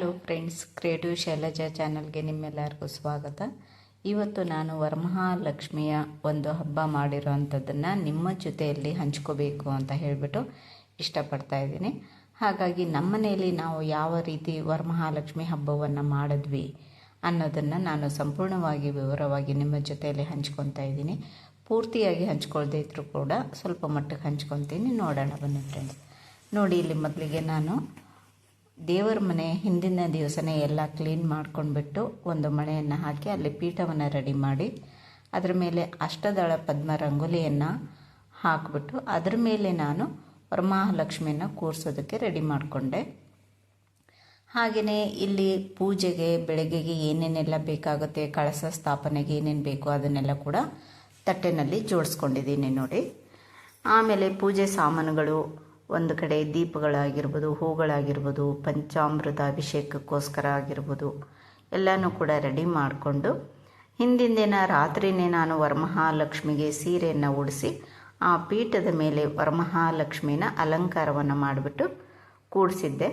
Hello friends, creative Shailaja ಚಾನಲ್ಗೆ ನಿಮ್ಮೆಲ್ಲರಿಗೂ ಸ್ವಾಗತ. ಇವತ್ತು ನಾನು ವರಮಹಾಲಕ್ಷ್ಮಿಯ ಒಂದು ಹಬ್ಬ ಮಾಡಿರೋ ಅಂಥದ್ದನ್ನು ನಿಮ್ಮ ಜೊತೆಯಲ್ಲಿ ಹಂಚ್ಕೋಬೇಕು ಅಂತ ಹೇಳಿಬಿಟ್ಟು ಇಷ್ಟಪಡ್ತಾ ಇದ್ದೀನಿ. ಹಾಗಾಗಿ ನಮ್ಮ ಮನೆಯಲ್ಲಿ ನಾವು ಯಾವ ರೀತಿ ವರಮಹಾಲಕ್ಷ್ಮಿ ಹಬ್ಬವನ್ನು ಮಾಡಿದ್ವಿ ಅನ್ನೋದನ್ನು ನಾನು ಸಂಪೂರ್ಣವಾಗಿ ವಿವರವಾಗಿ ನಿಮ್ಮ ಜೊತೆಯಲ್ಲಿ ಹಂಚ್ಕೊತಾ ಇದ್ದೀನಿ. ಪೂರ್ತಿಯಾಗಿ ಹಂಚ್ಕೊಳ್ದೇ ಇದ್ದರೂ ಕೂಡ ಸ್ವಲ್ಪ ಮಟ್ಟಕ್ಕೆ ಹಂಚ್ಕೊತೀನಿ. ನೋಡೋಣ ಬನ್ನಿ ಫ್ರೆಂಡ್ಸ್. ನೋಡಿ, ಇಲ್ಲಿ ಮೊದಲಿಗೆ ನಾನು ದೇವರ ಮನೆ ಹಿಂದಿನ ದಿವಸನೇ ಎಲ್ಲ ಕ್ಲೀನ್ ಮಾಡ್ಕೊಂಡ್ಬಿಟ್ಟು ಒಂದು ಮಣೆಯನ್ನು ಹಾಕಿ ಅಲ್ಲಿ ಪೀಠವನ್ನು ರೆಡಿ ಮಾಡಿ ಅದರ ಮೇಲೆ ಅಷ್ಟದಳ ಪದ್ಮ ರಂಗೋಲಿಯನ್ನು ಹಾಕಿಬಿಟ್ಟು ಅದರ ಮೇಲೆ ನಾನು ವರಮಹಾಲಕ್ಷ್ಮಿಯನ್ನು ಕೂರಿಸೋದಕ್ಕೆ ರೆಡಿ ಮಾಡಿಕೊಂಡೆ. ಹಾಗೆಯೇ ಇಲ್ಲಿ ಪೂಜೆಗೆ, ಬೆಳಗ್ಗೆಗೆ ಏನೇನೆಲ್ಲ ಬೇಕಾಗುತ್ತೆ, ಕಳಸ ಸ್ಥಾಪನೆಗೆ ಏನೇನು ಬೇಕು ಅದನ್ನೆಲ್ಲ ಕೂಡ ತಟ್ಟೆನಲ್ಲಿ ಜೋಡಿಸ್ಕೊಂಡಿದ್ದೀನಿ ನೋಡಿ. ಆಮೇಲೆ ಪೂಜೆ ಸಾಮಾನುಗಳು ಒಂದು ಕಡೆ ದೀಪಗಳಾಗಿರ್ಬೋದು, ಹೂಗಳಾಗಿರ್ಬೋದು ಪಂಚಾಮೃತ ಅಭಿಷೇಕಕ್ಕೋಸ್ಕರ ಆಗಿರ್ಬೋದು, ಎಲ್ಲನೂ ಕೂಡ ರೆಡಿ ಮಾಡಿಕೊಂಡು ಹಿಂದಿನ ದಿನ ರಾತ್ರಿನೇ ನಾನು ವರಮಹಾಲಕ್ಷ್ಮಿಗೆ ಸೀರೆಯನ್ನು ಉಡಿಸಿ ಆ ಪೀಠದ ಮೇಲೆ ವರಮಹಾಲಕ್ಷ್ಮಿನ ಅಲಂಕಾರವನ್ನು ಮಾಡಿಬಿಟ್ಟು ಕೂಡಿಸಿದ್ದೆ.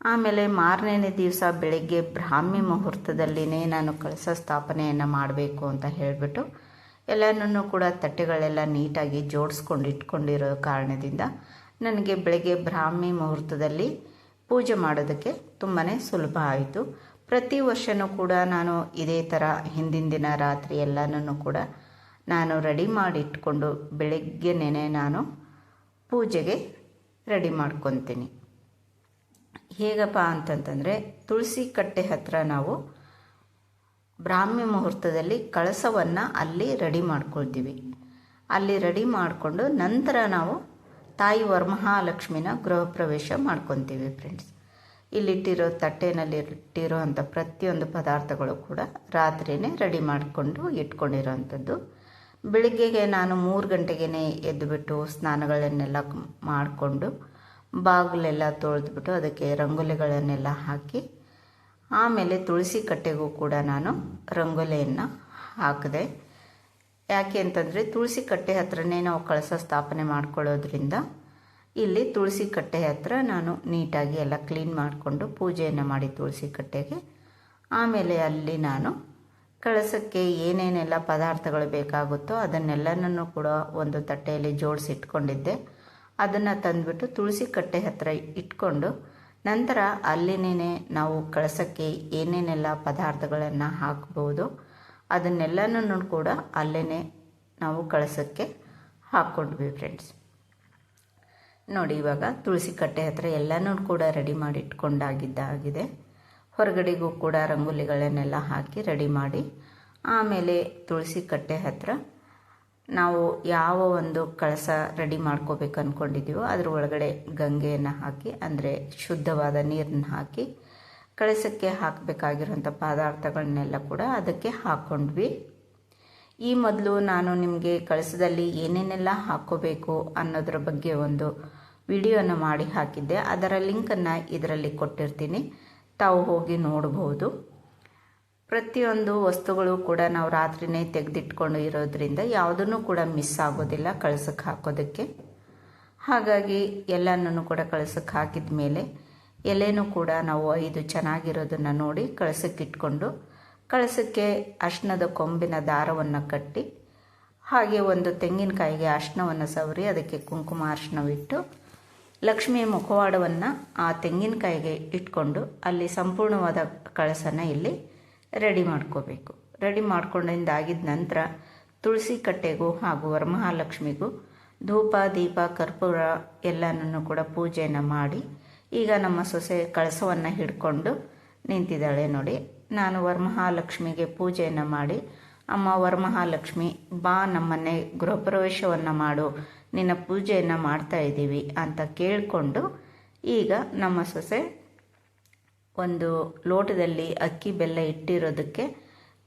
ಆಮೇಲೆ ಮಾರನೇ ದಿವಸ ಬೆಳಗ್ಗೆ ಬ್ರಾಹ್ಮಿ ಮುಹೂರ್ತದಲ್ಲಿನೇ ನಾನು ಕಳಸ ಸ್ಥಾಪನೆಯನ್ನು ಮಾಡಬೇಕು ಅಂತ ಹೇಳಿಬಿಟ್ಟು ಎಲ್ಲನೂ ಕೂಡ ತಟ್ಟೆಗಳೆಲ್ಲ ನೀಟಾಗಿ ಜೋಡಿಸ್ಕೊಂಡು ಇಟ್ಕೊಂಡಿರೋ ಕಾರಣದಿಂದ ನನಗೆ ಬೆಳಗ್ಗೆ ಬ್ರಾಹ್ಮಿ ಮುಹೂರ್ತದಲ್ಲಿ ಪೂಜೆ ಮಾಡೋದಕ್ಕೆ ತುಂಬಾ ಸುಲಭ ಆಯಿತು. ಪ್ರತಿ ವರ್ಷವೂ ಕೂಡ ನಾನು ಇದೇ ಥರ ಹಿಂದಿನ ದಿನ ರಾತ್ರಿ ಎಲ್ಲನೂ ಕೂಡ ನಾನು ರೆಡಿ ಮಾಡಿ ಇಟ್ಕೊಂಡು ಬೆಳಗ್ಗೆನೇ ನಾನು ಪೂಜೆಗೆ ರೆಡಿ ಮಾಡ್ಕೊತೀನಿ. ಹೇಗಪ್ಪ ಅಂತಂತಂದರೆ ತುಳಸಿ ಕಟ್ಟೆ ಹತ್ರ ನಾವು ಬ್ರಾಹ್ಮಿ ಮುಹೂರ್ತದಲ್ಲಿ ಕಳಸವನ್ನು ಅಲ್ಲಿ ರೆಡಿ ಮಾಡ್ಕೊಳ್ತೀವಿ. ಅಲ್ಲಿ ರೆಡಿ ಮಾಡಿಕೊಂಡು ನಂತರ ನಾವು ತಾಯಿ ವರಮಹಾಲಕ್ಷ್ಮಿನ ಗೃಹ ಪ್ರವೇಶ ಮಾಡ್ಕೊತೀವಿ ಫ್ರೆಂಡ್ಸ್ ಇಲ್ಲಿಟ್ಟಿರೋ ತಟ್ಟೆನಲ್ಲಿ ಇಟ್ಟಿರೋ ಪ್ರತಿಯೊಂದು ಪದಾರ್ಥಗಳು ಕೂಡ ರಾತ್ರಿಯೇ ರೆಡಿ ಮಾಡಿಕೊಂಡು ಇಟ್ಕೊಂಡಿರೋವಂಥದ್ದು ಬೆಳಿಗ್ಗೆಗೆ ನಾನು ಮೂರು ಗಂಟೆಗೆ ಎದ್ದುಬಿಟ್ಟು ಸ್ನಾನಗಳನ್ನೆಲ್ಲ ಮಾಡಿಕೊಂಡು ಬಾಗಿಲೆಲ್ಲ ತೊಳೆದ್ಬಿಟ್ಟು ಅದಕ್ಕೆ ರಂಗೋಲಿಗಳನ್ನೆಲ್ಲ ಹಾಕಿ, ಆಮೇಲೆ ತುಳಸಿ ಕಟ್ಟೆಗೂ ಕೂಡ ನಾನು ರಂಗೋಲಿಯನ್ನು ಹಾಕಿದೆ ಯಾಕೆ ಅಂತಂದರೆ ತುಳಸಿ ಕಟ್ಟೆ ಹತ್ರನೇ ನಾವು ಕಳಸ ಸ್ಥಾಪನೆ ಮಾಡ್ಕೊಳ್ಳೋದ್ರಿಂದ ಇಲ್ಲಿ ತುಳಸಿ ಕಟ್ಟೆ ಹತ್ರ ನಾನು ನೀಟಾಗಿ ಎಲ್ಲ ಕ್ಲೀನ್ ಮಾಡಿಕೊಂಡು ಪೂಜೆಯನ್ನು ಮಾಡಿ ತುಳಸಿ ಕಟ್ಟೆಗೆ. ಆಮೇಲೆ ಅಲ್ಲಿ ನಾನು ಕಳಸಕ್ಕೆ ಏನೇನೆಲ್ಲ ಪದಾರ್ಥಗಳು ಬೇಕಾಗುತ್ತೋ ಅದನ್ನೆಲ್ಲನೂ ಕೂಡ ಒಂದು ತಟ್ಟೆಯಲ್ಲಿ ಜೋಡಿಸಿ ಇಟ್ಕೊಂಡಿದ್ದೆ ಅದನ್ನು ತಂದುಬಿಟ್ಟು ತುಳಸಿ ಕಟ್ಟೆ ಹತ್ರ ಇಟ್ಕೊಂಡು ನಂತರ ಅಲ್ಲಿನೇ ನಾವು ಕಳಸಕ್ಕೆ ಏನೇನೆಲ್ಲ ಪದಾರ್ಥಗಳನ್ನು ಹಾಕ್ಬೋದು ಅದನ್ನೆಲ್ಲನೂ ಕೂಡ ಅಲ್ಲೇ ನಾವು ಕಳಸಕ್ಕೆ ಹಾಕ್ಕೊಂಡ್ವಿ ಫ್ರೆಂಡ್ಸ್ ನೋಡಿ ಇವಾಗ ತುಳಸಿ ಕಟ್ಟೆ ಹತ್ರ ಎಲ್ಲನೂ ಕೂಡ ರೆಡಿ ಮಾಡಿ ಇಟ್ಕೊಂಡಾಗಿದ್ದಾಗಿದೆ ಹೊರಗಡೆಗೂ ಕೂಡ ರಂಗೋಲಿಗಳನ್ನೆಲ್ಲ ಹಾಕಿ ರೆಡಿ ಮಾಡಿ, ಆಮೇಲೆ ತುಳಸಿ ಕಟ್ಟೆ ಹತ್ರ ನಾವು ಯಾವ ಒಂದು ಕಳಸ ರೆಡಿ ಮಾಡ್ಕೋಬೇಕು ಅಂದ್ಕೊಂಡಿದ್ದೀವೋ ಅದ್ರ ಒಳಗಡೆ ಗಂಗೆಯನ್ನು ಹಾಕಿ, ಅಂದರೆ ಶುದ್ಧವಾದ ನೀರನ್ನು ಹಾಕಿ ಕಳಸಕ್ಕೆ ಹಾಕಬೇಕಾಗಿರುವಂಥ ಪದಾರ್ಥಗಳನ್ನೆಲ್ಲ ಕೂಡ ಅದಕ್ಕೆ ಹಾಕ್ಕೊಂಡ್ವಿ. ಈ ಮೊದಲು ನಾನು ನಿಮಗೆ ಕಳಸದಲ್ಲಿ ಏನೇನೆಲ್ಲ ಹಾಕ್ಕೋಬೇಕು ಅನ್ನೋದ್ರ ಬಗ್ಗೆ ಒಂದು ವಿಡಿಯೋನ ಮಾಡಿ ಹಾಕಿದ್ದೆ. ಅದರ ಲಿಂಕನ್ನು ಇದರಲ್ಲಿ ಕೊಟ್ಟಿರ್ತೀನಿ. ತಾವು ಹೋಗಿ ನೋಡಬಹುದು ಪ್ರತಿಯೊಂದು ವಸ್ತುಗಳು ಕೂಡ ನಾವು ರಾತ್ರಿನೇ ತೆಗೆದಿಟ್ಕೊಂಡು ಇರೋದ್ರಿಂದ ಯಾವುದನ್ನು ಕೂಡ ಮಿಸ್ ಆಗೋದಿಲ್ಲ ಕಳಸಕ್ಕೆ ಹಾಕೋದಕ್ಕೆ. ಹಾಗಾಗಿ ಎಲ್ಲನೂ ಕೂಡ ಕಳಸಕ್ಕೆ ಹಾಕಿದ ಮೇಲೆ ಎಲೆನೂ ಕೂಡ ನಾವು ಐದು ಚೆನ್ನಾಗಿರೋದನ್ನು ನೋಡಿ ಕಳಸಕ್ಕಿಟ್ಕೊಂಡು ಕಳಸಕ್ಕೆ ಅರ್ಶನದ ಕೊಂಬಿನ ದಾರವನ್ನು ಕಟ್ಟಿ, ಹಾಗೆ ಒಂದು ತೆಂಗಿನಕಾಯಿಗೆ ಅರ್ಶನವನ್ನು ಸವರಿ, ಅದಕ್ಕೆ ಕುಂಕುಮ ಅರ್ಶನವಿಟ್ಟು ಲಕ್ಷ್ಮಿಯ ಮುಖವಾಡವನ್ನು ಆ ತೆಂಗಿನಕಾಯಿಗೆ ಇಟ್ಕೊಂಡು ಅಲ್ಲಿ ಸಂಪೂರ್ಣವಾದ ಕಳಸನ ಇಲ್ಲಿ ರೆಡಿ ಮಾಡ್ಕೋಬೇಕು. ರೆಡಿ ಮಾಡ್ಕೊಂಡಿದ್ದಾಗಿದ್ದ ನಂತರ ತುಳಸಿ ಕಟ್ಟೆಗೂ ಹಾಗೂ ವರಮಹಾಲಕ್ಷ್ಮಿಗೂ ಧೂಪ, ದೀಪ, ಕರ್ಪೂರ ಎಲ್ಲನೂ ಕೂಡ ಪೂಜೆಯನ್ನು ಮಾಡಿ ಈಗ ನಮ್ಮ ಸೊಸೆ ಕಳಸವನ್ನು ಹಿಡ್ಕೊಂಡು ನಿಂತಿದ್ದಾಳೆ ನೋಡಿ. ನಾನು ವರಮಹಾಲಕ್ಷ್ಮಿಗೆ ಪೂಜೆಯನ್ನು ಮಾಡಿ, ಅಮ್ಮ ವರಮಹಾಲಕ್ಷ್ಮಿ, ಬಾ ನಮ್ಮನೆ ಗೃಹಪ್ರವೇಶವನ್ನು ಮಾಡು, ನಿನ್ನ ಪೂಜೆಯನ್ನು ಮಾಡ್ತಾ ಇದ್ದೀವಿ ಅಂತ ಕೇಳಿಕೊಂಡು ಈಗ ನಮ್ಮ ಸೊಸೆ ಒಂದು ಲೋಟದಲ್ಲಿ ಅಕ್ಕಿ ಬೆಲ್ಲ ಇಟ್ಟಿರೋದಕ್ಕೆ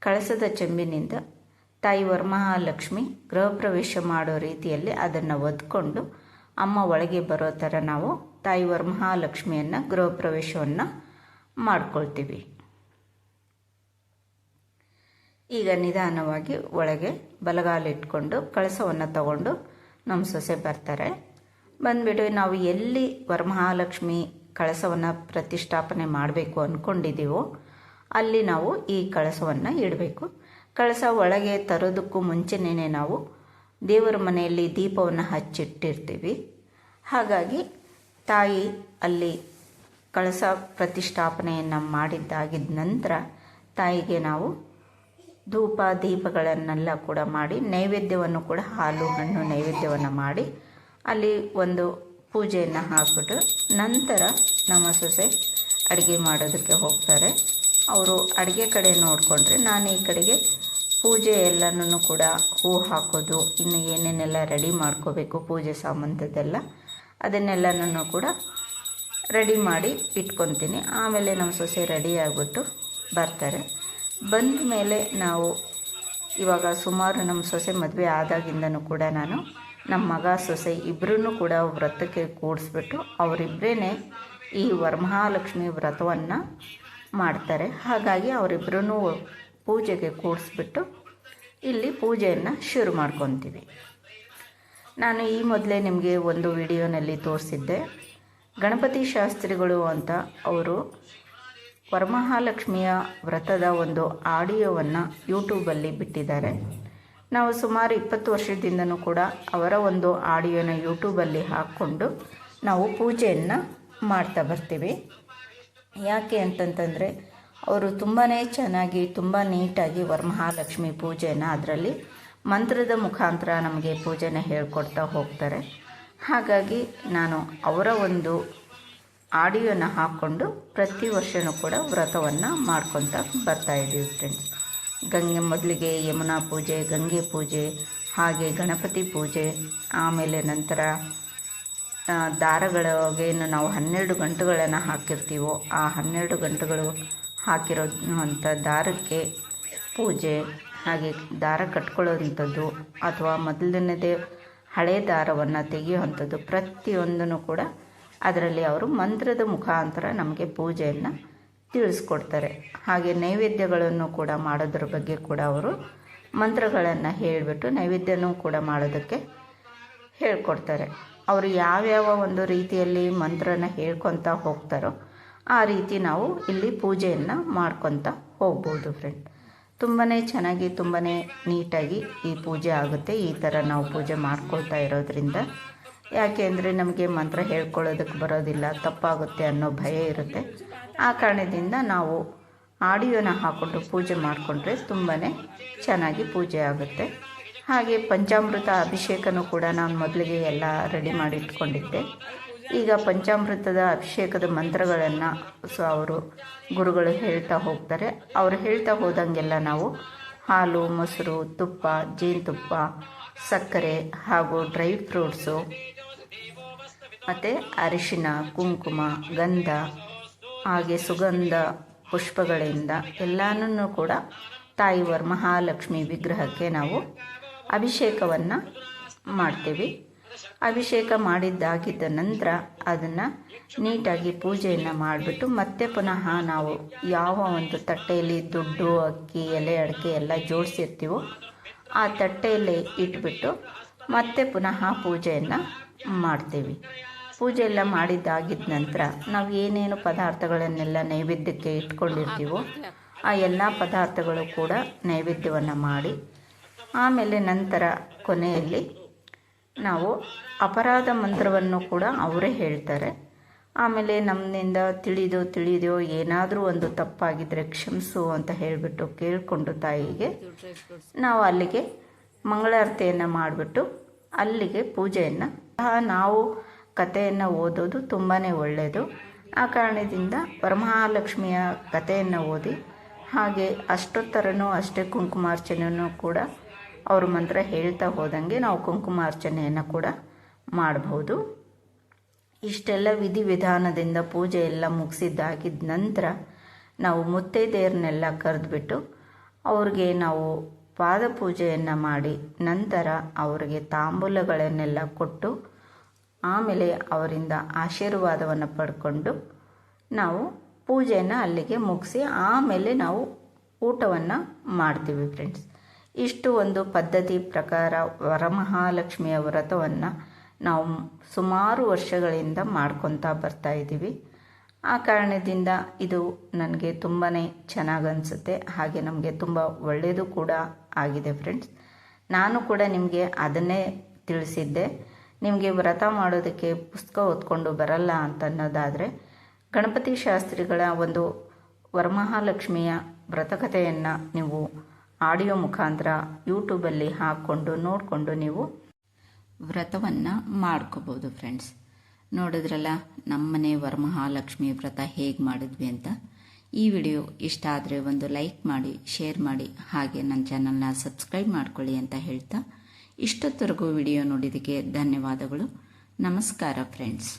ಕಳಸದ ಚೆಂಬಿನಿಂದ, ತಾಯಿ ವರಮಹಾಲಕ್ಷ್ಮಿ ಗೃಹ ಪ್ರವೇಶ ಮಾಡೋ ರೀತಿಯಲ್ಲಿ ಅದನ್ನು ಒದ್ಕೊಂಡು, ಅಮ್ಮ ಒಳಗೆ ಬರೋ ಥರ ನಾವು ತಾಯಿ ಮಹಾಲಕ್ಷ್ಮಿಯನ್ನು ಗೃಹ ಪ್ರವೇಶವನ್ನು ಮಾಡ್ಕೊಳ್ತೀವಿ. ಈಗ ನಿಧಾನವಾಗಿ ಒಳಗೆ ಬಲಗಾಲಿಟ್ಕೊಂಡು ಕಳಸವನ್ನು ತಗೊಂಡು ನಮ್ಮ ಸೊಸೆ ಬರ್ತಾರೆ. ಬಂದುಬಿಟ್ಟು ನಾವು ಎಲ್ಲಿ ವರಮಹಾಲಕ್ಷ್ಮಿ ಕಳಸವನ್ನು ಪ್ರತಿಷ್ಠಾಪನೆ ಮಾಡಬೇಕು ಅಂದ್ಕೊಂಡಿದ್ದೀವೋ ಅಲ್ಲಿ ನಾವು ಈ ಕಳಸವನ್ನು ಇಡಬೇಕು. ಕಳಸ ಒಳಗೆ ತರೋದಕ್ಕೂ ಮುಂಚೆನೇ ನಾವು ದೇವರ ಮನೆಯಲ್ಲಿ ದೀಪವನ್ನು ಹಚ್ಚಿಟ್ಟಿರ್ತೀವಿ. ಹಾಗಾಗಿ ತಾಯಿ ಅಲ್ಲಿ ಕಳಸ ಪ್ರತಿಷ್ಠಾಪನೆಯನ್ನು ಮಾಡಿದ್ದಾಗಿದ್ದ ನಂತರ ತಾಯಿಗೆ ನಾವು ಧೂಪ ದೀಪಗಳನ್ನೆಲ್ಲ ಕೂಡ ಮಾಡಿ ನೈವೇದ್ಯವನ್ನು ಕೂಡ ಹಾಲು ಹಣ್ಣು ನೈವೇದ್ಯವನ್ನು ಮಾಡಿ ಅಲ್ಲಿ ಒಂದು ಪೂಜೆಯನ್ನು ಹಾಕಿಬಿಟ್ಟು ನಂತರ ನಮ್ಮ ಸೊಸೆ ಅಡುಗೆ ಮಾಡೋದಕ್ಕೆ ಹೋಗ್ತಾರೆ. ಅವರು ಅಡುಗೆ ಕಡೆ ನೋಡಿಕೊಂಡ್ರೆ ನಾನು ಈ ಕಡೆಗೆ ಪೂಜೆ ಎಲ್ಲನೂ ಕೂಡ ಹೂ ಹಾಕೋದು, ಇನ್ನು ಏನೇನೆಲ್ಲ ರೆಡಿ ಮಾಡ್ಕೋಬೇಕು ಪೂಜೆ ಸಾಮಾನ್ಯದೆಲ್ಲ ಅದನ್ನೆಲ್ಲನೂ ಕೂಡ ರೆಡಿ ಮಾಡಿ ಇಟ್ಕೊತೀನಿ ಆಮೇಲೆ ನಮ್ಮ ಸೊಸೆ ರೆಡಿ ಆಗಿಬಿಟ್ಟು ಬರ್ತಾರೆ. ಬಂದ ಮೇಲೆ ನಾವು ಇವಾಗ ಸುಮಾರು ನಮ್ಮ ಸೊಸೆ ಮದುವೆ ಆದಾಗಿಂದನೂ ಕೂಡ ನಾನು ನಮ್ಮ ಮಗ, ಸೊಸೆ ಇಬ್ಬರೂ ಕೂಡ ವ್ರತಕ್ಕೆ ಕೂಡಿಸ್ಬಿಟ್ಟು ಅವರಿಬ್ಬರೇ ಈ ವರಮಹಾಲಕ್ಷ್ಮಿ ವ್ರತವನ್ನು ಮಾಡ್ತಾರೆ. ಹಾಗಾಗಿ ಅವರಿಬ್ಬರೂ ಪೂಜೆಗೆ ಕೂಡಿಸ್ಬಿಟ್ಟು ಇಲ್ಲಿ ಪೂಜೆಯನ್ನು ಶುರು ಮಾಡ್ಕೊತೀವಿ. ನಾನು ಈ ಮೊದಲೇ ನಿಮಗೆ ಒಂದು ವಿಡಿಯೋನಲ್ಲಿ ತೋರಿಸಿದ್ದೆ. ಗಣಪತಿ ಶಾಸ್ತ್ರಿಗಳು ಅಂತ ಅವರು ವರಮಹಾಲಕ್ಷ್ಮಿಯ ವ್ರತದ ಒಂದು ಆಡಿಯೋವನ್ನು ಯೂಟ್ಯೂಬಲ್ಲಿ ಬಿಟ್ಟಿದ್ದಾರೆ. ನಾವು ಸುಮಾರು ಇಪ್ಪತ್ತು ವರ್ಷದಿಂದನೂ ಕೂಡ ಅವರ ಒಂದು ಆಡಿಯೋನ ಯೂಟ್ಯೂಬಲ್ಲಿ ಹಾಕ್ಕೊಂಡು ನಾವು ಪೂಜೆಯನ್ನು ಮಾಡ್ತಾ ಬರ್ತೀವಿ. ಯಾಕೆ ಅಂತಂತಂದರೆ, ಅವರು ತುಂಬಾ ಚೆನ್ನಾಗಿ, ತುಂಬ ನೀಟಾಗಿ ವರಮಹಾಲಕ್ಷ್ಮಿ ಪೂಜೆಯನ್ನು ಅದರಲ್ಲಿ ಮಂತ್ರದ ಮುಖಾಂತರ ನಮಗೆ ಪೂಜೆನ ಹೇಳ್ಕೊಡ್ತಾ ಹೋಗ್ತಾರೆ. ಹಾಗಾಗಿ ನಾನು ಅವರ ಒಂದು ಆಡಿಯೋನ ಹಾಕ್ಕೊಂಡು ಪ್ರತಿ ವರ್ಷವೂ ಕೂಡ ವ್ರತವನ್ನು ಮಾಡ್ಕೊತ ಬರ್ತಾಯಿದ್ದೀವಿ ಫ್ರೆಂಡ್ಸ್ ಗಂಗೆ ಮೊದಲಿಗೆ ಯಮುನಾ ಪೂಜೆ, ಗಂಗೆ ಪೂಜೆ, ಹಾಗೆ ಗಣಪತಿ ಪೂಜೆ, ಆಮೇಲೆ ನಂತರ ದಾರಗಳಗೇನು ನಾವು ಹನ್ನೆರಡು ಗಂಟುಗಳನ್ನು ಹಾಕಿರ್ತೀವೋ, ಆ ಹನ್ನೆರಡು ಗಂಟುಗಳು ಹಾಕಿರೋ ಅಂಥ ದಾರಕ್ಕೆ ಪೂಜೆ ಹಾಗೆ ದಾರ ಕಟ್ಕೊಳ್ಳೋವಂಥದ್ದು ಅಥವಾ ಮೊದಲನೇದೇ ಹಳೆ ದಾರವನ್ನು ತೆಗೆಯುವಂಥದ್ದು ಪ್ರತಿಯೊಂದನ್ನು ಕೂಡ ಅದರಲ್ಲಿ ಅವರು ಮಂತ್ರದ ಮುಖಾಂತರ ನಮಗೆ ಪೂಜೆಯನ್ನು ತಿಳಿಸ್ಕೊಡ್ತಾರೆ. ಹಾಗೆ ನೈವೇದ್ಯಗಳನ್ನು ಕೂಡ ಮಾಡೋದ್ರ ಬಗ್ಗೆ ಕೂಡ ಅವರು ಮಂತ್ರಗಳನ್ನು ಹೇಳಿಬಿಟ್ಟು ನೈವೇದ್ಯನೂ ಕೂಡ ಮಾಡೋದಕ್ಕೆ ಹೇಳ್ಕೊಡ್ತಾರೆ. ಅವರು ಯಾವ್ಯಾವ ಒಂದು ರೀತಿಯಲ್ಲಿ ಮಂತ್ರನ ಹೇಳ್ಕೊತ ಹೋಗ್ತಾರೋ ಆ ರೀತಿ ನಾವು ಇಲ್ಲಿ ಪೂಜೆಯನ್ನು ಮಾಡ್ಕೊತ ಹೋಗ್ಬೋದು ಫ್ರೆಂಡ್ ತುಂಬಾ ಚೆನ್ನಾಗಿ ತುಂಬಾ ನೀಟಾಗಿ ಈ ಪೂಜೆ ಆಗುತ್ತೆ. ಈ ಥರ ನಾವು ಪೂಜೆ ಮಾಡ್ಕೊಳ್ತಾ ಇರೋದ್ರಿಂದ ಯಾಕೆ ಅಂದರೆ ನಮಗೆ ಮಂತ್ರ ಹೇಳ್ಕೊಳ್ಳೋದಕ್ಕೆ ಬರೋದಿಲ್ಲ, ತಪ್ಪಾಗುತ್ತೆ ಅನ್ನೋ ಭಯ ಇರುತ್ತೆ. ಆ ಕಾರಣದಿಂದ ನಾವು ಆಡಿಯೋನ ಹಾಕ್ಕೊಂಡು ಪೂಜೆ ಮಾಡಿಕೊಂಡ್ರೆ ತುಂಬಾ ಚೆನ್ನಾಗಿ ಪೂಜೆ ಆಗುತ್ತೆ. ಹಾಗೆ ಪಂಚಾಮೃತ ಅಭಿಷೇಕನೂ ಕೂಡ ನಾನು ಮೊದಲಿಗೆ ಎಲ್ಲ ರೆಡಿ ಮಾಡಿ ಇಟ್ಕೊಂಡಿದ್ದೆ ಈಗ ಪಂಚಾಮೃತದ ಅಭಿಷೇಕದ ಮಂತ್ರಗಳನ್ನು ಸೊ ಅವರು ಗುರುಗಳು ಹೇಳ್ತಾ ಹೋಗ್ತಾರೆ. ಅವರು ಹೇಳ್ತಾ ಹೋದಂಗೆಲ್ಲ ನಾವು ಹಾಲು, ಮೊಸರು, ತುಪ್ಪ, ಜೇನುತುಪ್ಪ, ಸಕ್ಕರೆ ಹಾಗೂ ಡ್ರೈ ಫ್ರೂಟ್ಸು, ಮತ್ತು ಅರಿಶಿನ, ಕುಂಕುಮ, ಗಂಧ ಹಾಗೆ ಸುಗಂಧ ಪುಷ್ಪಗಳಿಂದ ಎಲ್ಲನೂ ಕೂಡ ತಾಯಿವರ್ ವರಮಹಾಲಕ್ಷ್ಮಿ ವಿಗ್ರಹಕ್ಕೆ ನಾವು ಅಭಿಷೇಕವನ್ನು ಮಾಡ್ತೀವಿ. ಅಭಿಷೇಕ ಮಾಡಿದ್ದಾಗಿದ್ದ ನಂತರ ಅದನ್ನು ನೀಟಾಗಿ ಪೂಜೆಯನ್ನು ಮಾಡಿಬಿಟ್ಟು ಮತ್ತೆ ಪುನಃ ನಾವು ಯಾವ ಒಂದು ತಟ್ಟೆಯಲ್ಲಿ ದುಡ್ಡು, ಅಕ್ಕಿ, ಎಲೆ, ಅಡಿಕೆ ಎಲ್ಲ ಜೋಡಿಸಿರ್ತೀವೋ ಆ ತಟ್ಟೆಯಲ್ಲಿ ಇಟ್ಬಿಟ್ಟು ಮತ್ತೆ ಪುನಃ ಪೂಜೆಯನ್ನು ಮಾಡ್ತೀವಿ. ಪೂಜೆ ಎಲ್ಲ ಮಾಡಿದ್ದಾಗಿದ್ದ ನಂತರ ನಾವು ಏನೇನು ಪದಾರ್ಥಗಳನ್ನೆಲ್ಲ ನೈವೇದ್ಯಕ್ಕೆ ಇಟ್ಕೊಂಡಿರ್ತೀವೋ ಆ ಎಲ್ಲ ಪದಾರ್ಥಗಳು ಕೂಡ ನೈವೇದ್ಯವನ್ನು ಮಾಡಿ ಆಮೇಲೆ ನಂತರ ಕೊನೆಯಲ್ಲಿ ನಾವು ಅಪರಾಧ ಮಂತ್ರವನ್ನು ಕೂಡ ಅವರೇ ಹೇಳ್ತಾರೆ. ಆಮೇಲೆ ನಮ್ಮಿಂದ ತಿಳಿದೋ ತಿಳಿದೋ ಏನಾದರೂ ಒಂದು ತಪ್ಪಾಗಿದ್ದರೆ ಕ್ಷಮಿಸು ಅಂತ ಹೇಳಿಬಿಟ್ಟು ಕೇಳಿಕೊಂಡು ತಾಯಿಗೆ ನಾವು ಅಲ್ಲಿಗೆ ಮಂಗಳಾರತಿಯನ್ನು ಮಾಡಿಬಿಟ್ಟು ಅಲ್ಲಿಗೆ ಪೂಜೆಯನ್ನು ನಾವು ಕಥೆಯನ್ನು ಓದೋದು ತುಂಬಾ ಒಳ್ಳೆಯದು ಆ ಕಾರಣದಿಂದ ಪರಮಹಾಲಕ್ಷ್ಮಿಯ ಕಥೆಯನ್ನು ಓದಿ ಹಾಗೆ ಅಷ್ಟೊತ್ತರನೂ ಅಷ್ಟೇ ಕುಂಕುಮಾರ್ಚನೆಯೂ ಕೂಡ ಅವ್ರ ಮಂತ್ರ ಹೇಳ್ತಾ ಹೋದಂಗೆ ನಾವು ಕುಂಕುಮಾರ್ಚನೆಯನ್ನು ಕೂಡ ಮಾಡಬಹುದು. ಇಷ್ಟೆಲ್ಲ ವಿಧಿವಿಧಾನದಿಂದ ಪೂಜೆ ಎಲ್ಲ ಮುಗಿಸಿದ್ದಾಗಿದ್ದ ನಂತರ ನಾವು ಮುತ್ತೈದೆಯರನ್ನೆಲ್ಲ ಕರೆದುಬಿಟ್ಟು ಅವ್ರಿಗೆ ನಾವು ಪಾದ ಪೂಜೆಯನ್ನು ಮಾಡಿ ನಂತರ ಅವರಿಗೆ ತಾಂಬೂಲಗಳನ್ನೆಲ್ಲ ಕೊಟ್ಟು ಆಮೇಲೆ ಅವರಿಂದ ಆಶೀರ್ವಾದವನ್ನು ಪಡ್ಕೊಂಡು ನಾವು ಪೂಜೆಯನ್ನು ಅಲ್ಲಿಗೆ ಮುಗಿಸಿ ಆಮೇಲೆ ನಾವು ಊಟವನ್ನು ಮಾಡ್ತೀವಿ ಫ್ರೆಂಡ್ಸ್ ಇಷ್ಟು ಒಂದು ಪದ್ಧತಿ ಪ್ರಕಾರ ವರಮಹಾಲಕ್ಷ್ಮಿಯ ವ್ರತವನ್ನು ನಾವು ಸುಮಾರು ವರ್ಷಗಳಿಂದ ಮಾಡ್ಕೊತಾ ಬರ್ತಾ ಇದ್ದೀವಿ. ಆ ಕಾರಣದಿಂದ ಇದು ನನಗೆ ತುಂಬಾ ಚೆನ್ನಾಗಿ ಅನಿಸುತ್ತೆ. ಹಾಗೆ ನಮಗೆ ತುಂಬ ಒಳ್ಳೆಯದು ಕೂಡ ಆಗಿದೆ ಫ್ರೆಂಡ್ಸ್ ನಾನು ಕೂಡ ನಿಮಗೆ ಅದನ್ನೇ ತಿಳಿಸಿದ್ದೆ. ನಿಮಗೆ ವ್ರತ ಮಾಡೋದಕ್ಕೆ ಪುಸ್ತಕ ಓದ್ಕೊಂಡು ಬರಲ್ಲ ಅಂತ ಅನ್ನೋದಾದರೆ ಗಣಪತಿ ಶಾಸ್ತ್ರಿಗಳ ಒಂದು ವರಮಹಾಲಕ್ಷ್ಮಿಯ ವ್ರತಕಥೆಯನ್ನು ನೀವು ಆಡಿಯೋ ಮುಖಾಂತರ ಯೂಟ್ಯೂಬಲ್ಲಿ ಹಾಕ್ಕೊಂಡು ನೋಡಿಕೊಂಡು ನೀವು ವ್ರತವನ್ನು ಮಾಡ್ಕೋಬೋದು ಫ್ರೆಂಡ್ಸ್ ನೋಡಿದ್ರಲ್ಲ, ನಮ್ಮನೆ ವರಮಹಾಲಕ್ಷ್ಮಿ ವ್ರತ ಹೇಗೆ ಮಾಡಿದ್ವಿ ಅಂತ? ಈ ವಿಡಿಯೋ ಇಷ್ಟ ಆದರೆ ಒಂದು ಲೈಕ್ ಮಾಡಿ, ಶೇರ್ ಮಾಡಿ, ಹಾಗೆ ನನ್ನ ಚಾನಲ್ನ ಸಬ್ಸ್ಕ್ರೈಬ್ ಮಾಡ್ಕೊಳ್ಳಿ ಅಂತ ಹೇಳ್ತಾ ಇಷ್ಟೊತ್ತರೆಗೂ ವಿಡಿಯೋ ನೋಡಿದ್ದಕ್ಕೆ ಧನ್ಯವಾದಗಳು. ನಮಸ್ಕಾರ ಫ್ರೆಂಡ್ಸ್